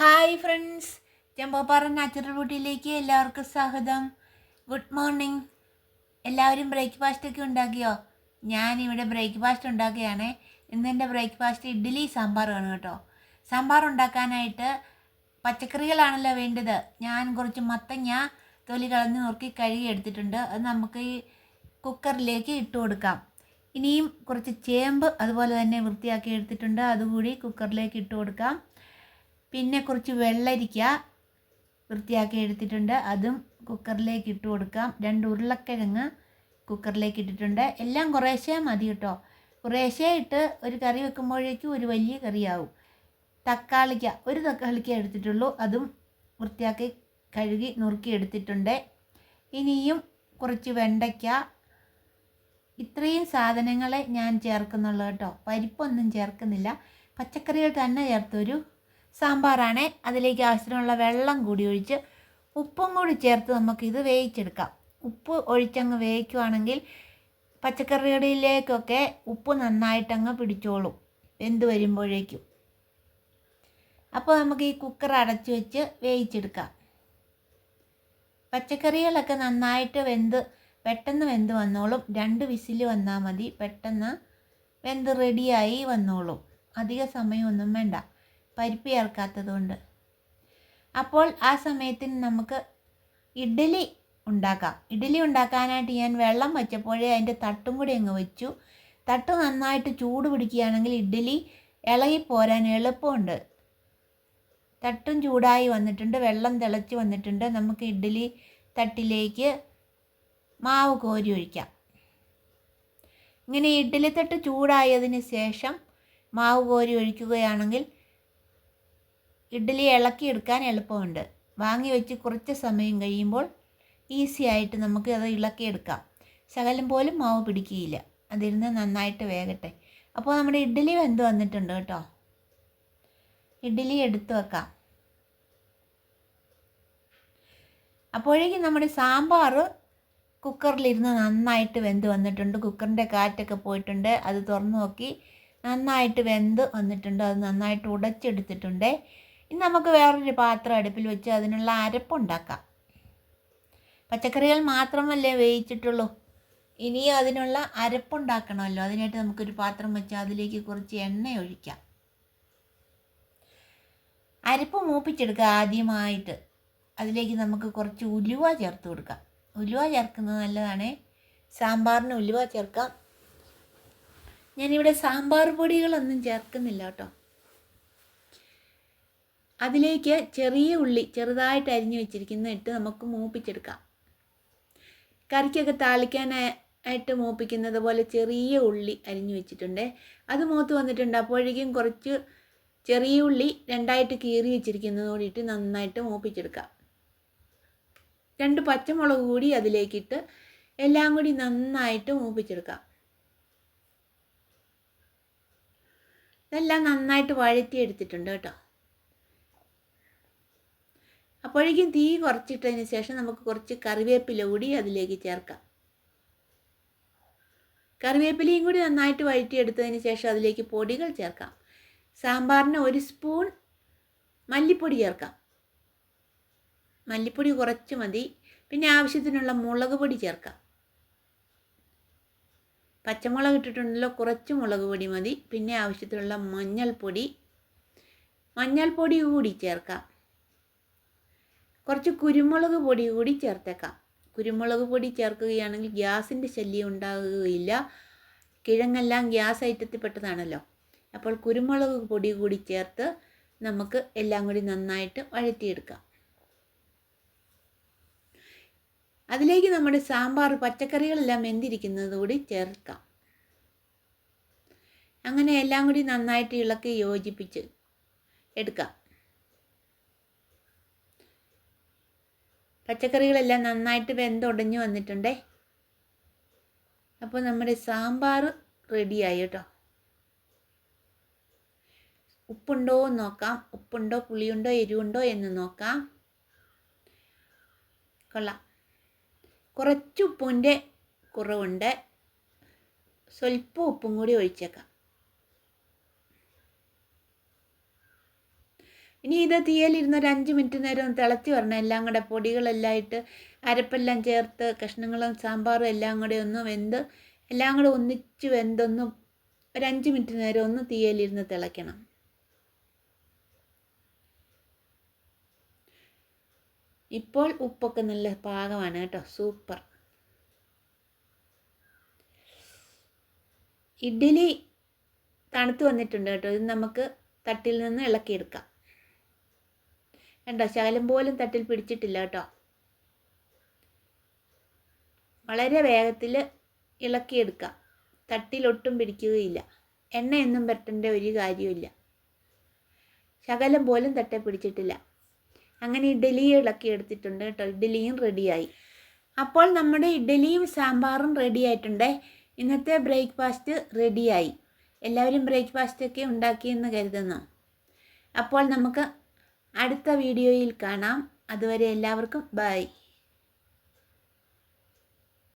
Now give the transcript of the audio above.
Hi friends Chempoppara natural ബ്യൂട്ടിയിലേക്ക് എല്ലാവർക്കും സ്വാഗതം. ഗുഡ് മോർണിംഗ് എല്ലാവരും ബ്രേക്ക്ഫാസ്റ്റ് ഒക്കെ ഉണ്ടാക്കിയോ? ഞാനിവിടെ ബ്രേക്ക്ഫാസ്റ്റ് ഉണ്ടാക്കുകയാണ്. ഇന്ന് എന്റെ ബ്രേക്ക്ഫാസ്റ്റ് ഇഡ്ഡലി സാമ്പാർ സാമ്പാറുമാണ് കേട്ടോ. സാമ്പാർ ഉണ്ടാക്കാനായിട്ട് പച്ചക്കറികളാണല്ലോ വേണ്ടത്. ഞാൻ കുറച്ച് മത്തങ്ങ തൊലി കളഞ്ഞ് നുറുക്കി കഴുകി എടുത്തിട്ടുണ്ട്. അത് നമുക്ക് ഈ കുക്കറിലേക്ക് ഇട്ട് കൊടുക്കാം. ഇനിയും കുറച്ച് ചേമ്പ് അതുപോലെ തന്നെ വൃത്തിയാക്കി എടുത്തിട്ടുണ്ട്. അതുകൂടി കുക്കറിലേക്ക് ഇട്ട് കൊടുക്കാം. പിന്നെ കുറച്ച് വെള്ളരിക്ക വൃത്തിയാക്കി എടുത്തിട്ടുണ്ട്. അതും കുക്കറിലേക്ക് ഇട്ട് കൊടുക്കാം. രണ്ട് ഉരുളക്കിഴങ്ങ് കുക്കറിലേക്ക് ഇട്ടിട്ടുണ്ട്. എല്ലാം കുറേശ്ശേ മതി കേട്ടോ. കുറേശ്ശേ ഇട്ട് ഒരു കറി വെക്കുമ്പോഴേക്കും ഒരു വലിയ കറിയാവും. തക്കാളിക്ക ഒരു തക്കാളിക്ക എടുത്തിട്ടുള്ളൂ. അതും വൃത്തിയാക്കി കഴുകി നുറുക്കി എടുത്തിട്ടുണ്ട്. ഇനിയും കുറച്ച് വെണ്ടയ്ക്ക. ഇത്രയും സാധനങ്ങളെ ഞാൻ ചേർക്കുന്നുള്ളൂ കേട്ടോ. പരിപ്പൊന്നും ചേർക്കുന്നില്ല. പച്ചക്കറികൾ തന്നെ ചേർത്തൊരു സാമ്പാറാണ്. അതിലേക്ക് ആവശ്യത്തിനുള്ള വെള്ളം കൂടി ഒഴിച്ച് ഉപ്പും കൂടി ചേർത്ത് നമുക്കിത് വേവിച്ചെടുക്കാം. ഉപ്പ് ഒഴിച്ചങ്ങ് വേവിക്കുവാണെങ്കിൽ പച്ചക്കറികളിലേക്കൊക്കെ ഉപ്പ് നന്നായിട്ടങ്ങ് പിടിച്ചോളും. വെന്ത് വരുമ്പോഴേക്കും. അപ്പോൾ നമുക്ക് ഈ കുക്കർ അടച്ചു വെച്ച് വേവിച്ചെടുക്കാം. പച്ചക്കറികളൊക്കെ നന്നായിട്ട് വെന്ത് പെട്ടെന്ന് വെന്ത് വന്നോളും. രണ്ട് വിസിൽ വന്നാൽ മതി. പെട്ടെന്ന് വെന്ത് റെഡിയായി വന്നോളും. അധിക സമയമൊന്നും വേണ്ട. പരിപ്പ് ചേർക്കാത്തത് കൊണ്ട് അപ്പോൾ ആ സമയത്തിന് നമുക്ക് ഇഡ്ഡലി ഉണ്ടാക്കാം. ഇഡ്ഡലി ഉണ്ടാക്കാനായിട്ട് ഞാൻ വെള്ളം വെച്ചപ്പോഴേ അതിന്റെ തട്ടും കൂടി അങ്ങ് വെച്ചു. തട്ട് നന്നായിട്ട് ചൂട് പിടിക്കുകയാണെങ്കിൽ ഇഡ്ഡലി ഇളകി പോരാൻ എളുപ്പമുണ്ട്. തട്ടും ചൂടായി വന്നിട്ടുണ്ട്. വെള്ളം തിളച്ച് വന്നിട്ടുണ്ട്. നമുക്ക് ഇഡ്ഡലി തട്ടിലേക്ക് മാവ് കോരി ഒഴിക്കാം. ഇങ്ങനെ ഇഡ്ഡലി തട്ട് ചൂടായതിന് ശേഷം മാവ് കോരി ഒഴിക്കുകയാണെങ്കിൽ ഇഡ്ഡലി ഇളക്കി എടുക്കാൻ എളുപ്പമുണ്ട്. വാങ്ങി വെച്ച് കുറച്ച് സമയം കഴിയുമ്പോൾ ഈസി ആയിട്ട് നമുക്ക് അത് ഇളക്കിയെടുക്കാം ശകലം പോലും മാവ് പിടിക്കുകയില്ല. അതിരുന്ന് നന്നായിട്ട് വേകട്ടെ. അപ്പോൾ നമ്മുടെ ഇഡ്ഡലി വെന്ത് വന്നിട്ടുണ്ട് കേട്ടോ. ഇഡ്ഡലി എടുത്തു വെക്കാം. അപ്പോഴേക്കും നമ്മുടെ സാമ്പാർ കുക്കറിലിരുന്ന് നന്നായിട്ട് വെന്ത് വന്നിട്ടുണ്ട്. കുക്കറിന്റെ കാറ്റൊക്കെ പോയിട്ടുണ്ട്. അത് തുറന്നു നോക്കി നന്നായിട്ട് വെന്ത് വന്നിട്ടുണ്ട്. അത് നന്നായിട്ട് ഉടച്ചെടുത്തിട്ടുണ്ട്. ഇനി നമുക്ക് വേറൊരു പാത്രം അടുപ്പിൽ വെച്ച് അതിനുള്ള അരപ്പുണ്ടാക്കാം. പച്ചക്കറികൾ മാത്രമല്ലേ വേവിച്ചിട്ടുള്ളൂ. ഇനി അതിനുള്ള അരപ്പുണ്ടാക്കണമല്ലോ. അതിനായിട്ട് നമുക്കൊരു പാത്രം വെച്ച് അതിലേക്ക് കുറച്ച് എണ്ണ ഒഴിക്കാം. അരപ്പ് മൂപ്പിച്ചെടുക്കുക ആദ്യമായിട്ട്. അതിലേക്ക് നമുക്ക് കുറച്ച് ഉലുവ ചേർത്ത് കൊടുക്കാം. ഉലുവ ചേർക്കുന്നത് നല്ലതാണ്. സാമ്പാറിന് ഉലുവ ചേർക്കാം. ഞാനിവിടെ സാമ്പാർ പൊടികളൊന്നും ചേർക്കുന്നില്ല കേട്ടോ. അതിലേക്ക് ചെറിയ ഉള്ളി ചെറുതായിട്ട് അരിഞ്ഞു വെച്ചിരിക്കുന്ന ഇട്ട് നമുക്ക് മൂപ്പിച്ചെടുക്കാം. കറിക്കൊക്കെ താളിക്കാനായിട്ട് മൂപ്പിക്കുന്നത് പോലെ ചെറിയ ഉള്ളി അരിഞ്ഞു വെച്ചിട്ടുണ്ട്. അത് മൂത്ത് വന്നിട്ടുണ്ട്. അപ്പോഴേക്കും കുറച്ച് ചെറിയ ഉള്ളി രണ്ടായിട്ട് കീറി വെച്ചിരിക്കുന്നത് കൂടിയിട്ട് നന്നായിട്ട് മൂപ്പിച്ചെടുക്കാം. രണ്ട് പച്ചമുളക് കൂടി അതിലേക്കിട്ട് എല്ലാം കൂടി നന്നായിട്ട് മൂപ്പിച്ചെടുക്കാം. ഇതെല്ലാം നന്നായിട്ട് വഴറ്റി എടുത്തിട്ടുണ്ട് കേട്ടോ. അപ്പോഴേക്കും തീ കുറച്ചിട്ടതിന് ശേഷം നമുക്ക് കുറച്ച് കറിവേപ്പില കൂടി അതിലേക്ക് ചേർക്കാം. കറിവേപ്പിലയും കൂടി നന്നായിട്ട് വഴറ്റിയെടുത്തതിന് ശേഷം അതിലേക്ക് പൊടികൾ ചേർക്കാം. സാമ്പാറിന് ഒരു സ്പൂൺ മല്ലിപ്പൊടി ചേർക്കാം. മല്ലിപ്പൊടി കുറച്ച് മതി. പിന്നെ ആവശ്യത്തിനുള്ള മുളക് പൊടി ചേർക്കാം. പച്ചമുളക് ഇട്ടിട്ടുണ്ടല്ലോ കുറച്ച് മുളക് പൊടി മതി. പിന്നെ ആവശ്യത്തിനുള്ള മഞ്ഞൾപ്പൊടി. മഞ്ഞൾപ്പൊടി കൂടി ചേർക്കാം. കുറച്ച് കുരുമുളക് പൊടി കൂടി ചേർത്തേക്കാം. കുരുമുളക് പൊടി ചേർക്കുകയാണെങ്കിൽ ഗ്യാസിന്റെ ശല്യം ഉണ്ടാകുകയില്ല. കിഴങ്ങെല്ലാം ഗ്യാസ് ഐറ്റത്തിൽ പെട്ടതാണല്ലോ. അപ്പോൾ കുരുമുളക് പൊടി കൂടി ചേർത്ത് നമുക്ക് എല്ലാം കൂടി നന്നായിട്ട് വഴറ്റിയെടുക്കാം. അതിലേക്ക് നമ്മുടെ സാമ്പാർ പച്ചക്കറികളെല്ലാം വെന്തിരിക്കുന്നത് കൂടി ചേർക്കാം. അങ്ങനെ എല്ലാം കൂടി നന്നായിട്ട് ഇളക്കി യോജിപ്പിച്ച് എടുക്കാം. പച്ചക്കറികളെല്ലാം നന്നായിട്ട് വെന്തുടഞ്ഞു വന്നിട്ടുണ്ടേ. അപ്പോൾ നമ്മുടെ സാമ്പാർ റെഡിയായി കേട്ടോ. ഉപ്പുണ്ടോ എന്ന് നോക്കാം. ഉപ്പുണ്ടോ പുളിയുണ്ടോ എരിവുണ്ടോ എന്ന് നോക്കാം. കൊള്ളാം. കുറച്ച് ഉപ്പിന്റെ കുറവുണ്ട്. സ്വല്പം ഉപ്പും കൂടി ഒഴിച്ചേക്കാം. ഇനി ഇത് തീയലിരുന്ന് ഒരു അഞ്ച് മിനിറ്റ് നേരം ഒന്ന് തിളച്ച് വരണം. എല്ലാം കൂടെ പൊടികളെല്ലാം ഇട്ട് അരപ്പെല്ലാം ചേർത്ത് കഷ്ണങ്ങളും സാമ്പാറും എല്ലാം കൂടെ ഒന്ന് വെന്ത് എല്ലാം കൂടെ ഒന്നിച്ച് വെന്തൊന്ന് ഒരു അഞ്ച് മിനിറ്റ് നേരം ഒന്ന് തീയലിരുന്ന് തിളയ്ക്കണം. ഇപ്പോൾ ഉപ്പൊക്കെ നല്ല പാകമാണ് കേട്ടോ. സൂപ്പർ. ഇഡ്ഡലി തണുത്ത് വന്നിട്ടുണ്ട് കേട്ടോ. ഇത് നമുക്ക് തട്ടിൽ നിന്ന് ഇളക്കിയെടുക്കാം. കണ്ടോ? ശകലം പോലും തട്ടിൽ പിടിച്ചിട്ടില്ല കേട്ടോ വളരെ വേഗത്തിൽ ഇളക്കിയെടുക്കാം. തട്ടിലൊട്ടും പിടിക്കുകയില്ല. എണ്ണയൊന്നും പുരട്ടേണ്ട ഒരു കാര്യമില്ല ശകലം പോലും തട്ടെ പിടിച്ചിട്ടില്ല. അങ്ങനെ ഇഡ്ഡലി ഇളക്കി എടുത്തിട്ടുണ്ട് കേട്ടോ. ഇഡ്ഡലിയും റെഡിയായി. അപ്പോൾ നമ്മുടെ ഇഡ്ഡലിയും സാമ്പാറും റെഡിയായിട്ടുണ്ട് ഇന്നത്തെ ബ്രേക്ക്ഫാസ്റ്റ് റെഡിയായി. എല്ലാവരും ബ്രേക്ക്ഫാസ്റ്റ് ഒക്കെ ഉണ്ടാക്കിയെന്ന് കരുതുന്നു. അപ്പോൾ നമുക്ക് അടുത്ത വീഡിയോയിൽ കാണാം. അതുവരെ എല്ലാവർക്കും ബൈ.